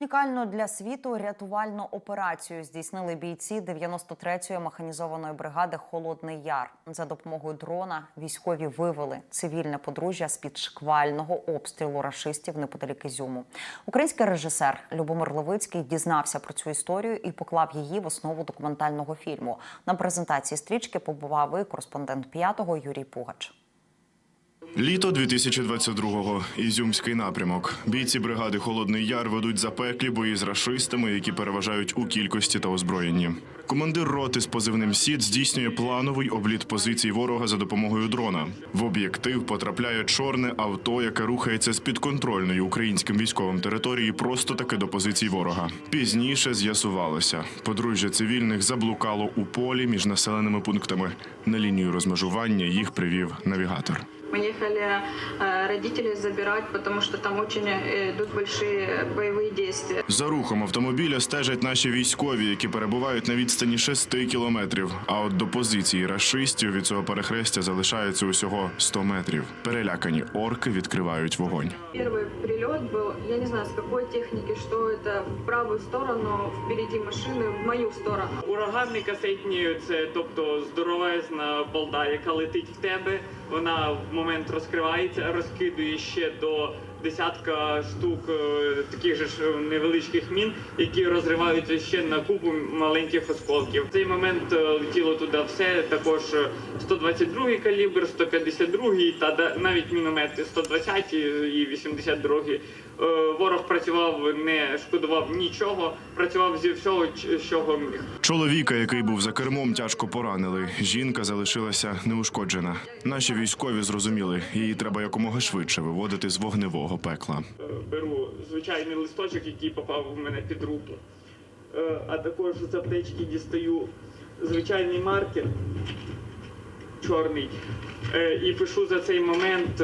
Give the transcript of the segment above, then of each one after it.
Унікальну для світу рятувальну операцію здійснили бійці 93-ї механізованої бригади Холодний Яр. За допомогою дрона військові вивели цивільне подружжя з під шквального обстрілу рашистів неподалік Ізюму. Український режисер Любомир Левицький дізнався про цю історію і поклав її в основу документального фільму. На презентації стрічки побував і кореспондент п'ятого Юрій Пугач. Літо 2022-го. Ізюмський напрямок. Бійці бригади Холодний Яр ведуть запеклі бої з рашистами, які переважають у кількості та озброєнні. Командир роти з позивним СІД здійснює плановий обліт позицій ворога за допомогою дрона. В об'єктив потрапляє чорне авто, яке рухається з підконтрольної українським військовим території просто таки до позицій ворога. Пізніше з'ясувалося, подружжя цивільних заблукало у полі між населеними пунктами. На лінію розмежування їх привів навігатор. Мы ехали э, родителей забирать, потому что там очень э, идут большие боевые действия. За рухом автомобіля стежать наші військові, які перебувають на відстані 6 кілометрів. А от до позиції рашистів від цього перехрестя залишається усього 100 метрів. Перелякані орки відкривають вогонь. Первый прилет был, я не знаю, с какой техники, что это в правую сторону, впереди машины, в мою сторону. Ураганний касетні це тобто здоровезна балда, яка летить в тебе. Вона в момент розкривається, розкидує ще до десятка штук е, таких же ж невеличких мін, які розриваються ще на купу маленьких осколків. В цей момент е, летіло туди все. Також е, 122 калібр, 152 та навіть міномети 120 і 82. Е, Ворог працював, не шкодував нічого, працював зі всього, чого міг. Чоловіка, який був за кермом, тяжко поранили. Жінка залишилася неушкоджена. Наші військові зрозуміли, її треба якомога швидше виводити з вогневого пекла. Е, беру звичайний листочок, який попав у мене під руки. Е, А також з аптечки дістаю звичайний маркер чорний е, і пишу за цей момент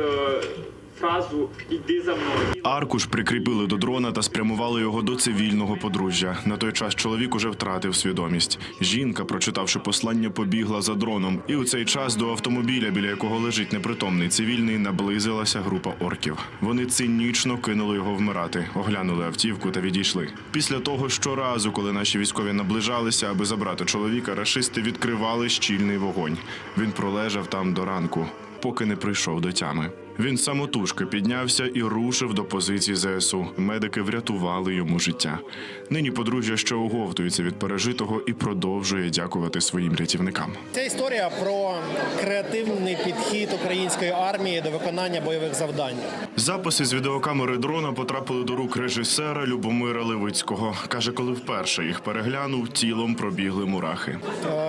фразу Іди за мною. Аркуш прикріпили до дрона та спрямували його до цивільного подружжя. На той час чоловік уже втратив свідомість. Жінка, прочитавши послання, побігла за дроном. І у цей час до автомобіля, біля якого лежить непритомний цивільний, наблизилася група орків. Вони цинічно кинули його вмирати, оглянули автівку та відійшли. Після того, щоразу, коли наші військові наближалися, аби забрати чоловіка, рашисти відкривали щільний вогонь. Він пролежав там до ранку поки не прийшов до тями. Він самотужки піднявся і рушив до позиції ЗСУ. Медики врятували йому життя. Нині подружжя ще оговтується від пережитого і продовжує дякувати своїм рятівникам. Це історія про креативний підхід української армії до виконання бойових завдань. Записи з відеокамери дрона потрапили до рук режисера Любомира Левицького. каже, коли вперше їх переглянув, тілом пробігли мурахи.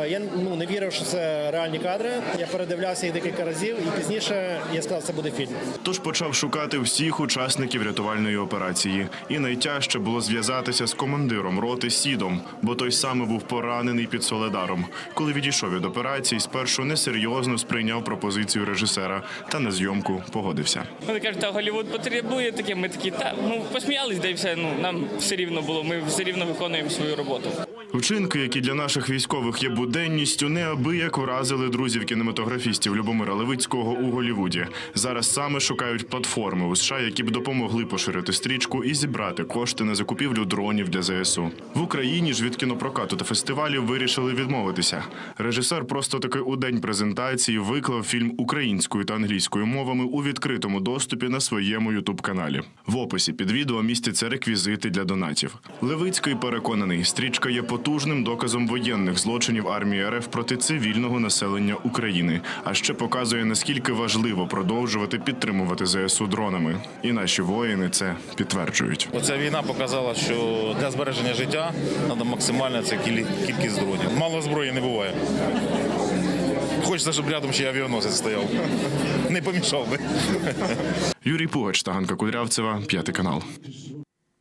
Е, Я ну не вірив, що це реальні кадри. Я передивлявся їх декілька разів, і пізніше я сказав, це буде фільм. Тож почав шукати всіх учасників рятувальної операції. І найтяжче було зв'язатися з командиром роти Сідом, бо той саме був поранений під Соледаром. Коли відійшов від операції, спершу несерйозно сприйняв пропозицію режисера та на зйомку погодився. Вони кажуть, та Голлівуд потребує таке. Ми такі, та ну посміялись, да і все. Ну нам все рівно було. Ми все рівно виконуємо свою роботу. Вчинки, які для наших військових є буденністю, неабияк вразили друзів кінематографістів Любомира Левицького у Голлівуді. Зараз саме шукають платформи у США, які б допомогли поширити стрічку і зібрати кошти на закупівлю дронів для ЗСУ. В Україні ж від кінопрокату та фестивалів вирішили відмовитися. Режисер просто таки у день презентації виклав фільм українською та англійською мовами у відкритому доступі на своєму ютуб каналі. В описі під відео містяться реквізити для донатів. Левицький переконаний, стрічка є потужним доказом воєнних злочинів армії РФ проти цивільного населення України, а ще показує наскільки важливо продовжувати підтримувати ЗСУ дронами. І наші воїни це підтверджують. Оця війна показала, що для збереження життя треба максимальна це кількість дронів. Мало зброї не буває. Хочеться, щоб рядом ще авіаносець стояв. Не помішав би. Юрій Пугач та Ганка Кудрявцева, п'ятий канал.